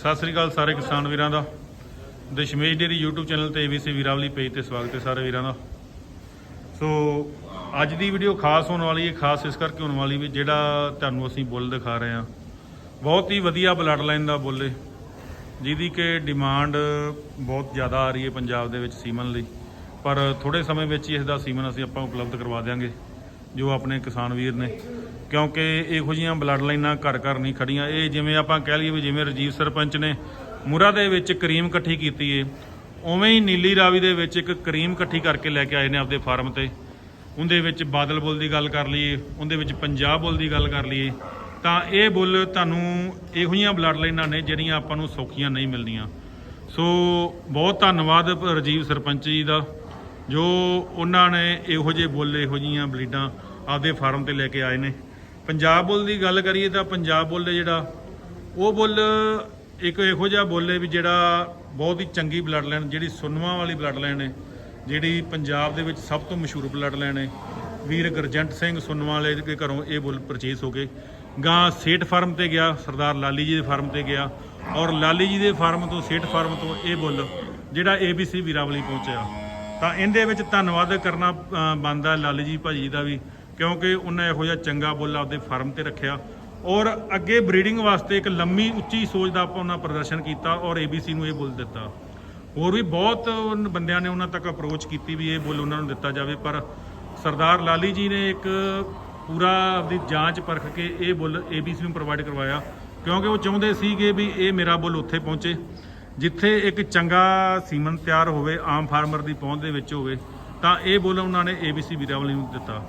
ਸਤਿ ਸ੍ਰੀ ਅਕਾਲ ਸਾਰੇ ਕਿਸਾਨ ਵੀਰਾਂ ਦਾ। ਦਸ਼ਮੇਸ਼ ਡੇਰੀ YouTube ਚੈਨਲ ਤੇ ABC ਵੀਰਾਵਲੀ ਪੇਜ ਤੇ ਸਵਾਗਤ ਹੈ ਸਾਰੇ ਵੀਰਾਂ ਦਾ। ਸੋ, ਅੱਜ ਦੀ ਵੀਡੀਓ ਖਾਸ ਹੋਣ ਵਾਲੀ ਹੈ, ਖਾਸ ਇਸ ਕਰਕੇ ਹੋਣ ਵਾਲੀ ਵੀ ਜਿਹੜਾ ਤੁਹਾਨੂੰ ਅਸੀਂ ਬੁੱਲ ਦਿਖਾ ਰਹੇ ਹਾਂ। ਬਹੁਤ ਹੀ ਵਧੀਆ ਬਲੱਡ ਲਾਈਨ ਦਾ ਬੁੱਲ ਹੈ, ਜਿਹਦੀ ਕਿ ਡਿਮਾਂਡ ਬਹੁਤ ਜ਼ਿਆਦਾ ਆ ਰਹੀ ਹੈ ਪੰਜਾਬ ਦੇ ਵਿੱਚ ਸੀਮਨ ਲਈ। ਪਰ ਥੋੜੇ ਸਮੇਂ ਵਿੱਚ ਹੀ ਇਸ ਦਾ ਸੀਮਨ ਅਸੀਂ ਆਪਾਂ ਉਪਲਬਧ ਕਰਵਾ ਦਿਆਂਗੇ। ਜੋ ਆਪਣੇ ਕਿਸਾਨ ਵੀਰ ਨੇ। ਕਿਉਂਕਿ ਇਹੋ ਜਿਹੀਆਂ ਬਲੱਡ ਲਾਈਨਾਂ ਘਰ ਘਰ ਨਹੀਂ ਖੜੀਆਂ ਇਹ ਜਿਵੇਂ ਆਪਾਂ ਕਹਿ ਲਈਏ ਵੀ ਜਿਵੇਂ ਰਜੀਵ ਸਰਪੰਚ ਨੇ ਮੁਰਾ ਦੇ ਵਿੱਚ ਕਰੀਮ ਇਕੱਠੀ ਕੀਤੀ ਏ, ਉਵੇਂ ਹੀ ਨੀਲੀ ਰਾਵੀ ਦੇ ਵਿੱਚ ਇੱਕ ਕਰੀਮ ਇਕੱਠੀ ਕਰਕੇ ਲੈ ਕੇ ਆਏ ਨੇ ਆਪਦੇ ਫਾਰਮ ਤੇ। ਉਹਦੇ ਵਿੱਚ ਬਾਦਲ ਬੁੱਲ ਦੀ ਗੱਲ ਕਰ ਲਈਏ, ਉਹਦੇ ਵਿੱਚ ਪੰਜਾਬ ਬੁੱਲ ਦੀ ਗੱਲ ਕਰ ਲਈਏ, ਤਾਂ ਇਹ ਬੁੱਲ ਤੁਹਾਨੂੰ ਇਹੋ ਜਿਹੀਆਂ ਬਲੱਡ ਲਾਈਨਾਂ ਨੇ ਜਿਹੜੀਆਂ ਆਪਾਂ ਨੂੰ ਸੌਖੀਆਂ ਨਹੀਂ ਮਿਲਦੀਆਂ। ਸੋ ਬਹੁਤ ਧੰਨਵਾਦ ਰਜੀਵ ਸਰਪੰਚ ਜੀ ਦਾ। ਜੋ ਉਹਨਾਂ ਨੇ ਇਹੋ ਜਿਹੇ ਬੁੱਲ, ਇਹੋ ਜਿਹੀਆਂ ਬਲੀਡਾਂ ਆਪਦੇ ਫਾਰਮ ਤੇ ਲੈ ਕੇ ਆਏ ਨੇ। ਪੰਜਾਬ ਬੁੱਲ ਦੀ ਗੱਲ ਕਰੀਏ ਤਾਂ ਪੰਜਾਬ ਬੁੱਲ ਹੈ ਜਿਹੜਾ, ਉਹ ਬੁੱਲ ਇੱਕ ਇਹੋ ਜਿਹਾ ਬੁੱਲ ਹੈ ਵੀ ਜਿਹੜਾ ਬਹੁਤ ਹੀ ਚੰਗੀ ਬਲੱਡ ਲਾਈਨ ਜਿਹੜੀ ਸੁਨਵਾ ਵਾਲੀ ਬਲੱਡ ਲਾਈਨ ਹੈ, ਜਿਹੜੀ ਪੰਜਾਬ ਦੇ ਵਿੱਚ ਸਭ ਤੋਂ ਮਸ਼ਹੂਰ ਬਲੱਡ ਲਾਈਨ ਹੈ। ਵੀਰ ਗਰਜੰਟ ਸਿੰਘ ਸੁਨਵਾ ਵਾਲੇ ਦੇ ਘਰੋਂ ਇਹ ਬੁੱਲ ਪਰਚੇਸ ਹੋ ਕੇ ਗਾਂ ਸੇਠ ਫਾਰਮ ਤੇ ਗਿਆ, ਸਰਦਾਰ ਲਾਲੀ ਜੀ ਦੇ ਫਾਰਮ ਤੇ ਗਿਆ ਔਰ ਲਾਲੀ ਜੀ ਦੇ ਫਾਰਮ ਤੋਂ, ਸੇਠ ਫਾਰਮ ਤੋਂ ਇਹ ਬੁੱਲ, ਜਿਹੜਾ ABC ਵੀਰਾਵਲੀ ਪਹੁੰਚਿਆ। ਤਾਂ ਇਹਦੇ ਵਿੱਚ ਧੰਨਵਾਦ ਕਰਨਾ ਬੰਦਾ ਲਾਲੀ ਜੀ ਭਾਜੀ ਦਾ ਵੀ, ਕਿਉਂਕਿ ਉਹਨਾਂ ਇਹੋ ਜਿਹਾ ਚੰਗਾ ਬੁੱਲ ਆਪਦੇ ਫਾਰਮ ਤੇ ਰੱਖਿਆ। ਔਰ ਅੱਗੇ ਬਰੀਡਿੰਗ ਵਾਸਤੇ ਇੱਕ ਲੰਮੀ, ਉੱਚੀ ਸੋਚ ਦਾ ਆਪਾਂ ਉਹਨਾਂ ਪ੍ਰਦਰਸ਼ਨ ਕੀਤਾ ਔਰ ABC ਨੂੰ ਇਹ ਬੁੱਲ ਦਿੱਤਾ। ਹੋਰ ਵੀ ਬਹੁਤ ਬੰਦਿਆਂ ਨੇ ਉਹਨਾਂ ਤੱਕ ਅਪਰੋਚ ਕੀਤੀ ਵੀ ਇਹ ਬੁੱਲ ਉਹਨਾਂ ਨੂੰ ਦਿੱਤਾ ਜਾਵੇ, ਪਰ ਸਰਦਾਰ ਲਾਲੀ ਜੀ ਨੇ ਇੱਕ ਪੂਰਾ ਆਪਦੀ ਜਾਂਚ ਪਰਖ ਕੇ ਇਹ ਬੁੱਲ ABC ਨੂੰ ਪ੍ਰੋਵਾਈਡ ਕਰਵਾਇਆ, ਕਿਉਂਕਿ ਉਹ ਚਾਹੁੰਦੇ ਸੀਗੇ ਵੀ ਇਹ ਮੇਰਾ ਬੁੱਲ ਉੱਥੇ ਪਹੁੰਚੇ। ਜਿੱਥੇ ਇੱਕ ਚੰਗਾ ਸੀਮਨ ਤਿਆਰ ਹੋਵੇ, ਆਮ ਫਾਰਮਰ ਦੀ ਪਹੁੰਚ ਦੇ ਵਿੱਚ ਹੋਵੇ, ਤਾਂ ਇਹ ਬੋਲ ਉਹਨਾਂ ਨੇ ABC ਵੀਰਾਵਲੀ ਨੂੰ ਦਿੱਤਾ।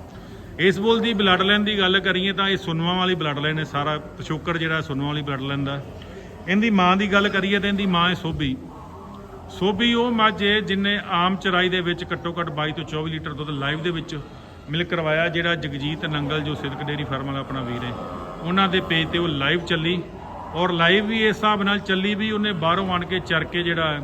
ਇਸ ਬੋਲ ਦੀ ਬਲੱਡ ਲਾਈਨ ਦੀ ਗੱਲ ਕਰੀਏ ਤਾਂ ਇਹ ਸੁਨਵਾ ਵਾਲੀ ਬਲੱਡ ਲਾਈਨ ਹੈ, ਸਾਰਾ ਪਿਛੋਕੜ ਜਿਹੜਾ ਸੁਨਵਾ ਵਾਲੀ ਬਲੱਡ ਲਾਈਨ ਦਾ। ਇਹਦੀ ਮਾਂ ਦੀ ਗੱਲ ਕਰੀਏ ਤਾਂ ਇਹਦੀ ਮਾਂ ਹੈ ਸੋਭੀ। ਸੋਭੀ ਉਹ ਮੱਝ ਹੈ ਜਿਨੇ ਆਮ ਚਰਾਈ ਦੇ ਵਿੱਚ ਘੱਟੋ ਘੱਟ 22 ਤੋਂ 24 ਲੀਟਰ ਦੁੱਧ ਲਾਈਵ ਦੇ ਵਿੱਚ ਮਿਲ ਕਰਵਾਇਆ, ਜਿਹੜਾ ਜਗਜੀਤ ਨੰਗਲ ਜੋ ਸਿਦਕ ਡੇਰੀ ਫਾਰਮ ਵਾਲਾ ਆਪਣਾ ਵੀਰ ਹੈ। ਉਹਨਾਂ ਦੇ ਪੇਜ ਤੇ ਉਹ ਲਾਈਵ ਚੱਲੀ। ਔਰ ਲਾਈਵ ਵੀ ਇਸ ਹਿਸਾਬ ਨਾਲ ਚੱਲੀ ਵੀ ਉਹਨੇ ਬਾਹਰੋਂ ਆਣ ਕੇ ਚਰ ਕੇ ਜਿਹੜਾ ਹੈ,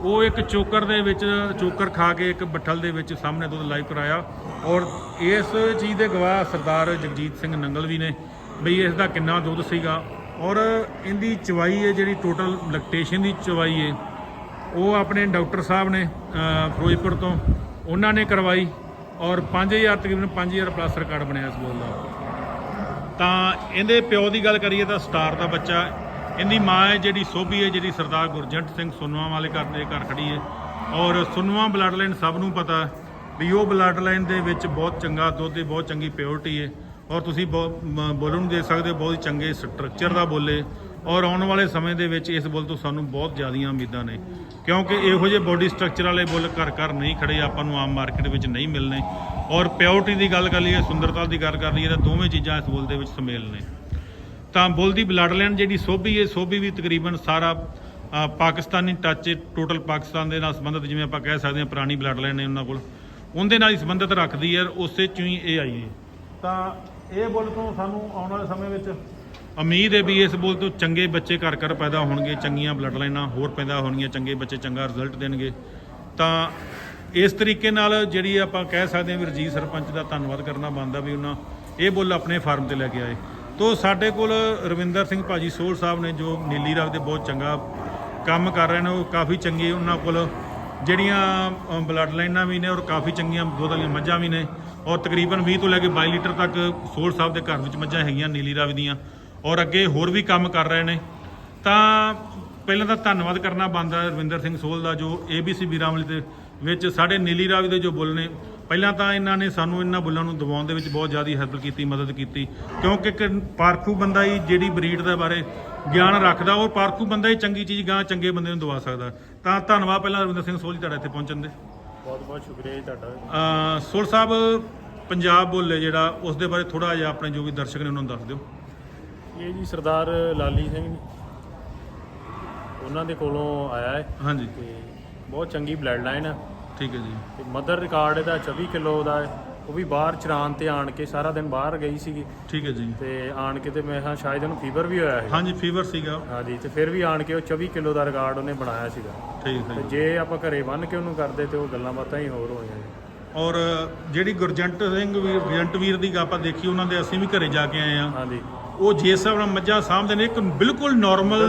ਉਹ ਇੱਕ ਚੋਕਰ ਦੇ ਵਿੱਚ, ਚੋਕਰ ਖਾ ਕੇ ਇੱਕ ਬੱਠਲ ਦੇ ਵਿੱਚ ਸਾਹਮਣੇ ਦੁੱਧ ਲਾਈਵ ਕਰਾਇਆ। ਔਰ ਇਸ ਚੀਜ਼ ਦੇ ਗਵਾਹ ਸਰਦਾਰ ਜਗਜੀਤ ਸਿੰਘ ਨੰਗਲ ਵੀ ਨੇ, ਬਈ ਇਸ ਦਾ ਕਿੰਨਾ ਦੁੱਧ ਸੀਗਾ। ਔਰ ਇਹਦੀ ਚਵਾਈ ਹੈ, ਜਿਹੜੀ ਟੋਟਲ ਲੈਕਟੇਸ਼ਨ ਦੀ ਚਵਾਈ ਹੈ, ਉਹ ਆਪਣੇ ਡਾਕਟਰ ਸਾਹਿਬ ਨੇ ਫਿਰੋਜ਼ਪੁਰ ਤੋਂ, ਉਹਨਾਂ ਨੇ ਕਰਵਾਈ। ਔਰ 5000 ਤਕਰੀਬਨ 5000 ਪਲੱਸ ਰਿਕਾਰਡ ਬਣਿਆ ਇਸ ਬੋਲ ਦਾ। ਤਾਂ ਇਹਦੇ ਪਿਓ ਦੀ ਗੱਲ ਕਰੀਏ ਤਾਂ ਸਟਾਰ ਦਾ ਬੱਚਾ ਇਹਦੀ ਮਾਂ ਹੈ ਜਿਹੜੀ ਸੋਭੀ ਹੈ, ਜਿਹੜੀ ਸਰਦਾਰ ਗੁਰਜੰਟ ਸਿੰਘ ਸੁਨਵਾ ਵਾਲੇ ਘਰ ਦੇ ਘਰ ਖੜੀ ਹੈ। ਔਰ ਸੁਨਵਾ ਬਲੱਡ ਲਾਈਨ ਸਭ ਨੂੰ ਪਤਾ ਵੀ ਉਹ ਬਲੱਡ ਲਾਈਨ ਦੇ ਵਿੱਚ ਬਹੁਤ ਚੰਗਾ ਦੁੱਧ ਦੀ ਬਹੁਤ ਚੰਗੀ ਪਿਓਰਿਟੀ ਹੈ। ਔਰ ਤੁਸੀਂ ਬਹੁਤ- ਮ- ਨੂੰ ਦੇ ਸਕਦੇ ਹੋ, ਬਹੁਤ ਚੰਗੇ ਸਟਰਕਚਰ ਦਾ ਬੋਲੇ। ਔਰ ਆਉਣ ਵਾਲੇ ਸਮੇਂ ਦੇ ਵਿੱਚ ਇਸ ਬੁੱਲ ਤੋਂ ਸਾਨੂੰ ਬਹੁਤ ਜ਼ਿਆਦੀਆਂ ਉਮੀਦਾਂ ਨੇ। ਕਿਉਂਕਿ ਇਹੋ ਜਿਹੇ ਬੋਡੀ ਸਟਰਕਚਰ ਵਾਲੇ ਬੁੱਲ ਘਰ ਘਰ ਨਹੀਂ ਖੜੇ, ਆਪਾਂ ਨੂੰ ਆਮ ਮਾਰਕੀਟ ਵਿੱਚ ਨਹੀਂ ਮਿਲਨੇ ਔਰ ਪਿਓਰਿਟੀ ਦੀ ਗੱਲ ਕਰ ਲਈਏ ਸੁੰਦਰਤਾ ਦੀ ਗੱਲ ਕਰ ਲਈਏ ਤਾਂ ਦੋਵੇਂ ਚੀਜ਼ਾਂ ਇਸ ਬੁੱਲ ਦੇ ਵਿੱਚ ਸਮੇਲ ਨੇ। ਤਾਂ ਬੁੱਲ ਦੀ ਬਲੱਡ ਲਾਈਨ ਜਿਹੜੀ ਸੋਭੀ ਹੈ ਸੋਭੀ ਵੀ ਤਕਰੀਬਨ ਸਾਰਾ ਪਾਕਿਸਤਾਨੀ ਟੱਚ ਟੋਟਲ ਪਾਕਿਸਤਾਨ ਦੇ ਨਾਲ ਸੰਬੰਧਿਤ ਜਿਵੇਂ ਆਪਾਂ ਕਹਿ ਸਕਦੇ ਹਾਂ ਪੁਰਾਣੀ ਬਲੱਡ ਲਾਈਨ ਨੇ ਉਹਨਾਂ ਕੋਲ। ਉਹਦੇ ਨਾਲ ਹੀ ਸੰਬੰਧਿਤ ਰੱਖਦੀ ਹੈ ਉਸੇ ਚੋਂ ਹੀ ਇਹ ਆਈ ਹੈ। ਤਾਂ ਇਹ ਬੁੱਲ ਤੋਂ ਸਾਨੂੰ ਆਉਣ ਵਾਲੇ ਸਮੇਂ ਵਿੱਚ ਉਮੀਦ ਹੈ ਵੀ ਇਸ ਬੁੱਲ ਤੋਂ ਚੰਗੇ ਬੱਚੇ ਘਰ ਘਰ ਪੈਦਾ ਹੋਣਗੇ ਚੰਗੀਆਂ ਬਲੱਡ ਲਾਈਨਾਂ ਹੋਰ ਪੈਦਾ ਹੋਣਗੀਆਂ ਚੰਗੇ ਬੱਚੇ ਚੰਗਾ ਰਿਜ਼ਲਟ ਦੇਣਗੇ। ਤਾਂ ਇਸ ਤਰੀਕੇ ਨਾਲ ਜਿਹੜੀ ਆਪਾਂ ਕਹਿ ਸਕਦੇ ਹਾਂ ਵੀ ਰਜੀਤ ਸਰਪੰਚ ਦਾ ਧੰਨਵਾਦ ਕਰਨਾ ਬਣਦਾ ਵੀ ਉਹਨਾਂ ਇਹ ਬੁੱਲ ਆਪਣੇ ਫਾਰਮ ਤੇ ਲੈ ਕੇ ਆਏ। ਤੋ ਸਾਡੇ ਕੋਲ ਰਵਿੰਦਰ ਸਿੰਘ ਭਾਜੀ ਸੋਹਲ ਸਾਹਿਬ ਨੇ ਜੋ ਨੀਲੀ ਰਾਵ ਦੇ ਬਹੁਤ ਚੰਗਾ ਕੰਮ ਕਰ ਰਹੇ ਨੇ, ਉਹ ਕਾਫੀ ਚੰਗੇ ਉਹਨਾਂ ਕੋਲ ਜਿਹੜੀਆਂ ਬਲੱਡ ਲਾਈਨਾਂ ਵੀ ਨੇ ਔਰ ਕਾਫੀ ਚੰਗੀਆਂ ਦੁੱਧ ਵਾਲੀਆਂ ਮੱਝਾਂ ਵੀ ਨੇ ਔਰ ਤਕਰੀਬਨ 20 ਤੋਂ ਲੈ ਕੇ 22 ਲੀਟਰ ਤੱਕ ਸੋਹਲ ਸਾਹਿਬ ਦੇ ਘਰ ਵਿੱਚ ਮੱਝਾਂ ਹੈਗੀਆਂ ਨੀਲੀ ਰਾਵ ਦੀਆਂ ਔਰ ਅੱਗੇ ਹੋਰ ਵੀ ਕੰਮ ਕਰ ਰਹੇ ਨੇ। ਤਾਂ ਪਹਿਲਾਂ ਤਾਂ ਧੰਨਵਾਦ ਕਰਨਾ ਬਣਦਾ ਰਵਿੰਦਰ ਸਿੰਘ ਸੋਹਲ ਦਾ ਜੋ ABC ਵੀਰਾਵਲੀ 'ਤੇ ਵਿੱਚ ਸਾਡੇ ਨੀਲੀ ਰਾਵੀ ਦੇ ਜੋ ਬੁੱਲ ਨੇ ਪਹਿਲਾਂ ਤਾਂ ਇਹਨਾਂ ਨੇ ਸਾਨੂੰ ਇਹਨਾਂ ਬੁੱਲਾਂ ਨੂੰ ਦਬਾਉਣ ਦੇ ਵਿੱਚ ਬਹੁਤ ਜ਼ਿਆਦਾ ਹੈਲਪ ਕੀਤੀ ਮਦਦ ਕੀਤੀ ਕਿਉਂਕਿ ਇੱਕ ਪਾਰਖੂ ਬੰਦਾ ਹੀ ਜਿਹੜੀ ਬਰੀਡ ਦੇ ਬਾਰੇ ਗਿਆਨ ਰੱਖਦਾ ਉਹ ਪਾਰਖੂ ਬੰਦਾ ਹੀ ਚੰਗੀ ਚੀਜ਼ ਗਾਂ ਚੰਗੇ ਬੰਦੇ ਨੂੰ ਦਵਾ ਸਕਦਾ। ਤਾਂ ਧੰਨਵਾਦ ਪਹਿਲਾਂ ਰਵਿੰਦਰ ਸਿੰਘ ਸੋਲ ਜੀ ਤੁਹਾਡਾ ਇੱਥੇ ਪਹੁੰਚਣ ਦੇ। ਬਹੁਤ ਬਹੁਤ ਸ਼ੁਕਰੀਆ ਜੀ ਤੁਹਾਡਾ। ਸੋਲ ਸਾਹਿਬ ਪੰਜਾਬ ਬੋਲੇ ਜਿਹੜਾ ਉਸ ਦੇ ਬਾਰੇ ਥੋੜਾ ਜਿਹਾ ਆਪਣੇ ਜੋ ਵੀ ਦਰਸ਼ਕ ਨੇ ਉਹਨਾਂ ਨੂੰ ਦੱਸ ਦਿਓ। ਇਹ ਜੀ ਸਰਦਾਰ ਲਾਲੀ ਸਿੰਘ ਉਹਨਾਂ ਦੇ ਕੋਲੋਂ ਆਇਆ ਹੈ। ਹਾਂਜੀ। ਤੇ ਬਹੁਤ ਚੰਗੀ ਬਲੱਡ ਲਾਈਨ ਹੈ ਠੀਕ ਹੈ ਜੀ। ਤੇ ਮਦਰ ਰਿਕਾਰਡ ਇਹਦਾ 24 ਕਿਲੋ ਦਾ ਹੈ। ਉਹ ਵੀ ਬਾਹਰ ਚਰਾਨ ਤੇ ਆਣ ਕੇ ਸਾਰਾ ਦਿਨ ਬਾਹਰ ਗਈ ਸੀਗੀ। ਠੀਕ ਹੈ ਜੀ। ਤੇ ਆਣ ਕੇ ਤੇ ਮੈਂ ਕਿਹਾ ਸ਼ਾਇਦ ਉਹਨੂੰ ਫੀਵਰ ਵੀ ਹੋਇਆ ਹੈ ਹਾਂਜੀ ਫੀਵਰ ਸੀਗਾ। ਹਾਂਜੀ ਤੇ ਫਿਰ ਵੀ ਆਣ ਕੇ ਉਹ 24 ਕਿਲੋ ਦਾ ਰਿਕਾਰਡ ਉਹਨੇ ਬਣਾਇਆ ਸੀਗਾ। ਠੀਕ ਹੈ ਤੇ ਜੀ। ਜੇ ਆਪਾਂ ਘਰੇ ਬੰਨ ਕੇ ਉਹਨੂੰ ਕਰਦੇ ਤੇ ਉਹ ਗੱਲਾਂ ਬਾਤਾਂ ਹੀ ਹੋਰ ਹੋਈਆਂ ਜੀ ਔਰ ਜਿਹੜੀ ਗੁਰਜੰਟ ਸਿੰਘ ਵੀਰ ਗੁਰਜੰਟ ਵੀਰ ਦੀ ਆਪਾਂ ਦੇਖੀ ਉਹਨਾਂ ਦੇ ਅਸੀਂ ਵੀ ਘਰੇ ਜਾ ਕੇ ਆਏ ਆ ਹਾਂਜੀ। ਉਹ ਜਿਸ ਹਿਸਾਬ ਨਾਲ ਮੱਝਾਂ ਸਾਂਭਦੇ ਨੇ ਇੱਕ ਬਿਲਕੁਲ ਨਾਰਮਲ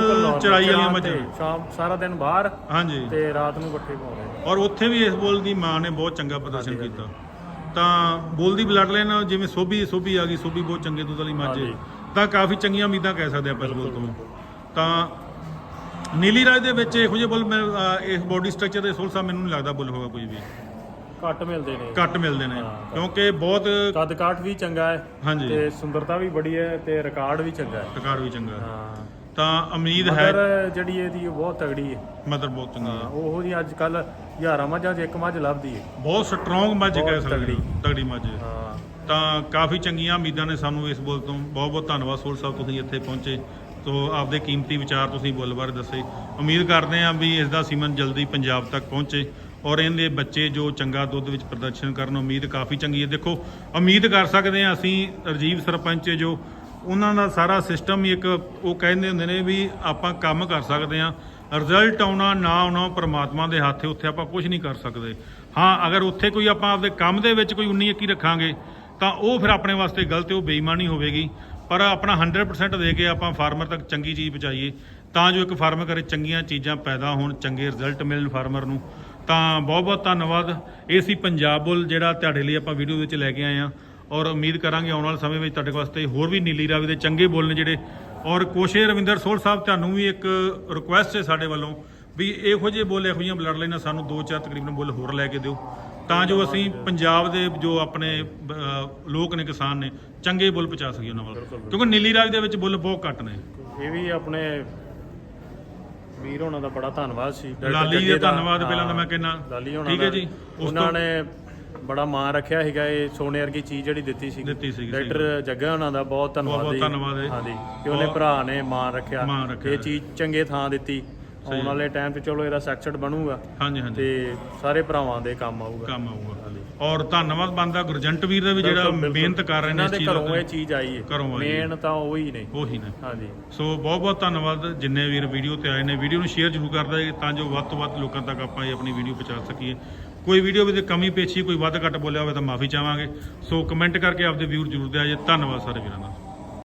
ਚਰਾਈ ਵਾਲੀਆਂ ਮੱਝਾਂ। ਸ਼ਾਮ ਸਾਰਾ ਦਿਨ ਬਾਹਰ ਹਾਂਜੀ। ਤੇ ਰਾਤ ਨੂੰ ਪੱਠੇ ਪਾਉਂਦੇ ਔਰ ਉੱਥੇ ਵੀ ਇਸ ਬੋਲ ਦੀ ਮਾਂ ਨੇ ਬਹੁਤ ਚੰਗਾ ਪ੍ਰਦਰਸ਼ਨ ਕੀਤਾ। ਤਾਂ ਬੋਲ ਦੀ ਬਲੱਡ ਲਾਈਨ ਜਿਵੇਂ ਸੋਭੀ ਸੋਭੀ ਆ ਗਈ ਸੋਭੀ ਬਹੁਤ ਚੰਗੇ ਦੁੱਧ ਵਾਲੀ ਮੱਝ। ਤਾਂ ਕਾਫੀ ਚੰਗੀਆਂ ਉਮੀਦਾਂ ਕਹਿ ਸਕਦੇ ਆਪਾਂ ਇਸ ਬੋਲ ਤੋਂ। ਤਾਂ ਨੀਲੀ ਰਾਜ ਦੇ ਵਿੱਚ ਇਹੋ ਜਿਹੇ ਬੁੱਲ ਇਸ ਬੋਡੀ ਸਟਰਕਚਰ ਦੇ ਸੋਲ ਸਾਹਿਬ ਮੈਨੂੰ ਨਹੀਂ ਲੱਗਦਾ ਬੁੱਲ ਹੋਗਾ ਕੋਈ ਵੀ। ਘੱਟ ਮਿਲਦੇ ਨੇ। ਘੱਟ ਮਿਲਦੇ ਨੇ। ਕਿਉਂਕਿ ਬਹੁਤ ਕੱਦ ਕਾਠ ਵੀ ਚੰਗਾ ਹੈ ਹਾਂਜੀ। ਤੇ ਸੁੰਦਰਤਾ ਵੀ ਬੜੀ ਹੈ ਤੇ ਰਿਕਾਰਡ ਵੀ ਚੰਗਾ ਹੈ। ਟਕਾਰ ਵੀ ਚੰਗਾ ਹਾਂ। ਤਾਂ ਉਮੀਦ ਹੈ ਮਗਰ ਜਿਹੜੀ ਇਹਦੀ ਬਹੁਤ ਤਗੜੀ ਹੈ। ਮਦਰ ਬਹੁਤ ਚੰਗੀ ਹਾਂ। ਉਹੋ ਜੀ ਅੱਜ ਕੱਲ ਹਜ਼ਾਰਾਂ ਮੱਝਾਂ 'ਚ ਇੱਕ ਮੱਝ ਲੱਭਦੀ ਹੈ। ਬਹੁਤ ਸਟਰੋਂਗ ਮੱਝ ਕਹਿ ਸਕਦੇ ਤਗੜੀ। ਮੱਝ। ਹੈ। ਹਾਂ ਤਾਂ ਕਾਫੀ ਚੰਗੀਆਂ ਉਮੀਦਾਂ ਨੇ ਸਾਨੂੰ ਇਸ ਬੁੱਲ ਤੋਂ। ਬਹੁਤ ਬਹੁਤ ਧੰਨਵਾਦ ਸੋਲ ਸਾਹਿਬ ਤੁਸੀਂ ਇੱਥੇ ਪਹੁੰਚੇ। ਤੋ ਆਪਦੇ ਕੀਮਤੀ ਵਿਚਾਰ ਤੁਸੀਂ ਬੁੱਲ ਬਾਰੇ ਦੱਸੇ। ਉਮੀਦ ਕਰਦੇ ਹਾਂ ਵੀ ਇਸ ਦਾ ਸੀਮਨ ਜਲਦੀ ਪੰਜਾਬ ਤੱਕ ਪਹੁੰਚੇ। ਔਰ ਇਹਦੇ ਬੱਚੇ ਜੋ ਚੰਗਾ ਦੁੱਧ ਵਿੱਚ ਪ੍ਰਦਰਸ਼ਨ ਕਰਨ, ਉਮੀਦ ਕਾਫੀ ਚੰਗੀ ਹੈ। ਦੇਖੋ, ਉਮੀਦ ਕਰ ਸਕਦੇ ਹਾਂ ਅਸੀਂ ਰਜੀਵ ਸਰਪੰਚ ਜੋ ਉਹਨਾਂ ਦਾ ਸਾਰਾ ਸਿਸਟਮ ਹੀ ਇੱਕ ਉਹ ਕਹਿੰਦੇ ਹੁੰਦੇ ਨੇ ਵੀ ਆਪਾਂ ਕੰਮ ਕਰ ਸਕਦੇ ਹਾਂ। ਰਿਜ਼ਲਟ ਆਉਣਾ, ਨਾ ਆਉਣਾ ਪਰਮਾਤਮਾ ਦੇ ਹੱਥ ਉੱਥੇ ਆਪਾਂ ਕੁਝ ਨਹੀਂ ਕਰ ਸਕਦੇ। ਹਾਂ, ਅਗਰ ਉੱਥੇ ਕੋਈ ਆਪਾਂ ਆਪਦੇ ਕੰਮ ਦੇ ਵਿੱਚ ਕੋਈ 19 ਇੱਕੀ ਰੱਖਾਂਗੇ, ਤਾਂ ਉਹ ਫਿਰ ਆਪਣੇ ਵਾਸਤੇ ਗਲਤ ਉਹ ਬੇਈਮਾਨੀ ਹੋਵੇਗੀ। ਪਰ ਆਪਣਾ 100% ਦੇ ਕੇ ਆਪਾਂ ਫਾਰਮਰ ਤੱਕ ਚੰਗੀ ਚੀਜ਼ ਪਹੁੰਚਾਈਏ, ਤਾਂ ਜੋ ਇੱਕ ਫਾਰਮਰ ਕਰੇ, ਚੰਗੀਆਂ ਚੀਜ਼ਾਂ ਪੈਦਾ ਹੋਣ, ਚੰਗੇ ਰਿਜ਼ਲਟ ਮਿਲਣ ਫਾਰਮਰ ਨੂੰ। ਤਾਂ ਬਹੁਤ ਬਹੁਤ ਧੰਨਵਾਦ। ਇਹ ਸੀ ਪੰਜਾਬ ਬੁੱਲ, ਜਿਹੜਾ ਤੁਹਾਡੇ ਲਈ ਆਪਾਂ ਵੀਡੀਓ ਵਿੱਚ ਲੈ ਕੇ ਆਏ ਆ ਔਰ ਉਮੀਦ ਕਰਾਂਗੇ ਆਉਣ ਵਾਲੇ ਸਮੇਂ ਵਿੱਚ ਤੁਹਾਡੇ ਵਾਸਤੇ ਹੋਰ ਵੀ ਨੀਲੀ ਰਾਵੀ ਦੇ ਚੰਗੇ ਬੁੱਲ ਨੇ ਜਿਹੜੇ। ਔਰ ਕੋਸ਼ੇ ਰਵਿੰਦਰ ਸੋਲ ਸਾਹਿਬ, ਤੁਹਾਨੂੰ ਵੀ ਇੱਕ ਰਿਕੁਐਸਟ ਹੈ ਸਾਡੇ ਵੱਲੋਂ ਵੀ ਇਹੋ ਜਿਹੇ ਬੋਲ, ਇਹੋ ਜਿਹੀਆਂ ਬਲੱਡ ਲਾਈਨਾਂ ਸਾਨੂੰ ਦੋ ਚਾਰ ਤਕਰੀਬਨ ਬੁੱਲ ਹੋਰ ਲੈ ਕੇ ਦਿਓ। ਤਾਂ ਜੋ ਅਸੀਂ ਪੰਜਾਬ ਦੇ ਜੋ ਆਪਣੇ ਲੋਕ ਨੇ, ਕਿਸਾਨ ਨੇ, ਚੰਗੇ ਬੁੱਲ ਪਹੁੰਚਾ ਸਕੀਏ ਉਹਨਾਂ ਵੱਲ। ਕਿਉਂਕਿ ਨੀਲੀ ਰਾਜ ਦੇ ਵਿੱਚ ਬੁੱਲ ਬਹੁਤ ਘੱਟ ਨੇ। ਇਹ ਵੀ ਆਪਣੇ ਵੀਰ ਹੋਣਾ ਦਾ ਬੜਾ ਧੰਨਵਾਦ ਸੀ। ਡਾਕਟਰ ਲਾਲੀ ਦਾ ਦਾ, ਧੰਨਵਾਦ ਪਹਿਲਾਂ ਤਾਂ ਮੈਂ ਕਹਿੰਦਾ। ਲਾਲੀ ਹੋਣਾ ਠੀਕ ਹੈ ਦਾ। ਜੀ। ਉਸ ਉਹਨਾਂ ਤੋਂ ਨੇ ਬੜਾ ਮਾਣ ਰੱਖਿਆ ਸੀਗਾ ਇਹ ਸੋਨੇ ਵਰਗੀ ਚੀਜ਼ ਜਿਹੜੀ ਦਿੱਤੀ ਸੀ। ਦਿੱਤੀ ਸੀਗੀ, ਸਹੀ ਡਾਕਟਰ ਜੱਗਾ ਹੋਣਾ ਦਾ ਬਹੁਤ ਧੰਨਵਾਦ ਬਹੁਤ ਜੀ। ਧੰਨਵਾਦ ਹੈ। ਹਾਂਜੀ ਕਿ ਉਹਨੇ ਬਹੁਤ- ਭਰਾ ਨੇ ਮਾਣ ਰੱਖਿਆ। ਮਾਣ ਰੱਖਿਆ। ਇਹ ਚੀਜ਼ ਚੰਗੇ ਥਾਂ ਦਿੱਤੀ। ਆਉਣ ਵਾਲੇ ਟਾਈਮ 'ਚ ਚਲੋ ਇਹਦਾ ਸੈਕਸਡ ਬਣੂਗਾ। ਹਾਂਜੀ ਹਾਂਜੀ। ਤੇ ਸਾਰੇ ਭਰਾਵਾਂ ਦੇ ਕੰਮ ਆਊਗਾ। ਕੰਮ ਆਊਗਾ। ਔਰ ਧੰਨਵਾਦ ਬੰਦਾ ਗੁਰਜੰਟ ਵੀਰ ਦਾ ਵੀ ਜਿਹੜਾ। ਮਿਹਨਤ ਕਰ ਰਹੇ ਨੇ ਇਸ ਦੇ ਚੀਜ਼ ਘਰੋਂ ਇਹ ਚੀਜ਼ ਆਈ ਹੈ। ਘਰੋਂ ਆਈ। ਮੇਨ ਤਾਂ ਉਹੀ ਨੇ। ਉਹੀ ਨੇ। ਹਾਂਜੀ। ਸੋ ਬਹੁਤ ਬਹੁਤ ਧੰਨਵਾਦ ਜਿੰਨੇ ਵੀਰ ਵੀਡੀਓ ਤੇ ਆਏ ਨੇ। ਵੀਡੀਓ ਨੂੰ ਸ਼ੇਅਰ ਜ਼ਰੂਰ ਕਰਦਾ ਹੈ ਤਾਂ ਜੋ ਵੱਧ ਤੋਂ ਵੱਧ ਲੋਕਾਂ ਤੱਕ ਆਪਾਂ ਇਹ ਆਪਣੀ ਵੀਡੀਓ ਪਹੁੰਚਾ ਸਕੀਏ। ਕੋਈ ਵੀਡੀਓ ਵਿੱਚ ਕਮੀ ਪੇਸ਼ੀ ਕੋਈ ਵੱਧ ਘੱਟ ਬੋਲਿਆ ਹੋਵੇ ਤਾਂ ਮਾਫੀ ਚਾਹਾਂਗੇ। ਸੋ ਕਮੈਂਟ ਕਰਕੇ ਆਪਦੇ ਵਿਊ ਜ਼ਰੂਰ ਦਿਆ ਜੇ ਧੰਨਵਾਦ ਸਾਰੇ ਵੀਰਾਂ ਦਾ।